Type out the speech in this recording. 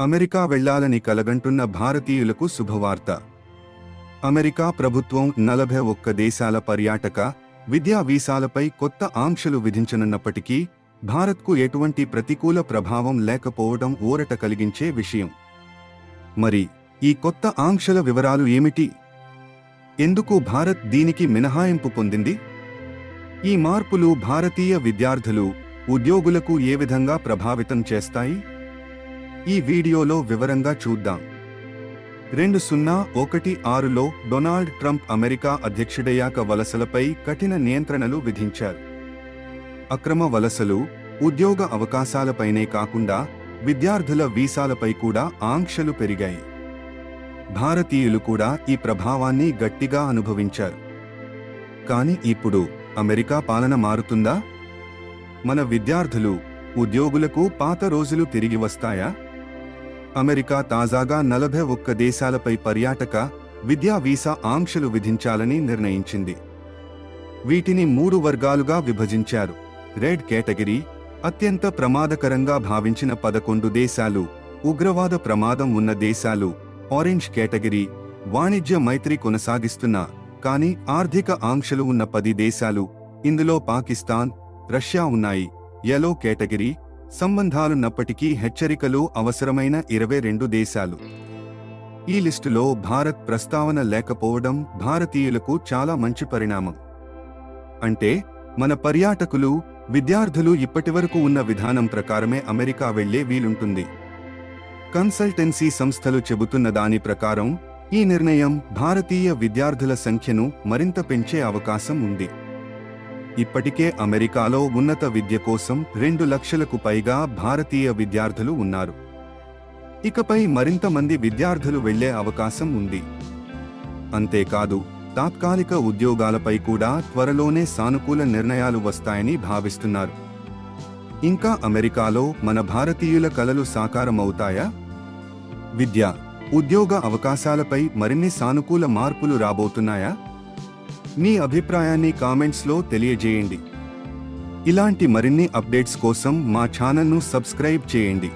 America వెళ్ళాలని కలగంటున్న భారతీయులకు శుభవార్త. అమెరికా ప్రభుత్వం నలభై ఒక్క దేశాల పర్యాటక విద్యా వీసాలపై కొత్త ఆంక్షలు విధించనున్నప్పటికీ భారత్కు ఎటువంటి ప్రతికూల ప్రభావం లేకపోవడం ఊరట కలిగించే విషయం. మరి ఈ కొత్త ఆంక్షల వివరాలు ఏమిటి? ఎందుకు భారత్ దీనికి మినహాయింపు పొందింది? ఈ మార్పులు భారతీయ విద్యార్థులు ఉద్యోగులకు ఏ విధంగా ప్రభావితం చేస్తాయి? ఈ వీడియోలో వివరంగా చూద్దాం. రెండు సున్నా ఒకటి ఆరులో డొనాల్డ్ ట్రంప్ అమెరికా అధ్యక్షుడయ్యాక వలసలపై కఠిన నియంత్రణలు విధించారు. అక్రమ వలసలు ఉద్యోగ అవకాశాలపైనే కాకుండా విద్యార్థుల వీసాలపై కూడా ఆంక్షలు పెరిగాయి. భారతీయులు కూడా ఈ ప్రభావాన్ని గట్టిగా అనుభవించారు. కాని ఇప్పుడు అమెరికా పాలన మారుతుందా? మన విద్యార్థులు ఉద్యోగులకు పాత రోజులు తిరిగి వస్తాయా? అమెరికా తాజాగా నలభై ఒక్క దేశాలపై పర్యాటక విద్యా వీసా ఆంక్షలు విధించాలని నిర్ణయించింది. వీటిని మూడు వర్గాలుగా విభజించారు. రెడ్ కేటగిరీ అత్యంత ప్రమాదకరంగా భావించిన పదకొండు దేశాలు ఉగ్రవాద ప్రమాదం ఉన్న దేశాలు ఆరెంజ్ కేటగిరీ వాణిజ్య మైత్రి కొనసాగిస్తున్న కానీ ఆర్థిక ఆంక్షలు ఉన్న పది దేశాలు ఇందులో పాకిస్తాన్ రష్యా ఉన్నాయి. ఎలో కేటగిరీ సంబంధాలున్నప్పటికీ హెచ్చరికలు అవసరమైన ఇరవై రెండు దేశాలు. ఈ లిస్టులో భారత్ ప్రస్తావన లేకపోవడం భారతీయులకు చాలా మంచి పరిణామం. అంటే మన పర్యాటకులు విద్యార్థులు ఇప్పటివరకు ఉన్న విధానం ప్రకారమే అమెరికా వెళ్ళే వీలుంటుంది. కన్సల్టెన్సీ సంస్థలు చెబుతున్న దాని ప్రకారం ఈ నిర్ణయం భారతీయ విద్యార్థుల సంఖ్యను మరింత పెంచే అవకాశం ఉంది. ఇప్పటికే అమెరికాలో ఉన్నత విద్య కోసం రెండు లక్షలకు పైగా భారతీయ విద్యార్థులు ఉన్నారు. ఇకపై మరింత మంది విద్యార్థులు వెళ్ళే అవకాశం ఉంది. అంతేకాదు తాత్కాలిక ఉద్యోగాలపై కూడా త్వరలోనే సానుకూల నిర్ణయాలు వస్తాయని భావిస్తున్నారు. ఇంకా అమెరికాలో మన భారతీయుల కలలు సాకారమవుతాయా? విద్య ఉద్యోగ అవకాశాలపై మరిన్ని సానుకూల మార్పులు రాబోతున్నాయా? మీ అభిప్రాయాన్ని కామెంట్స్లో తెలియజేయండి. ఇలాంటి మరిన్ని అప్డేట్స్ కోసం మా ఛానల్ను సబ్స్క్రైబ్ చేయండి.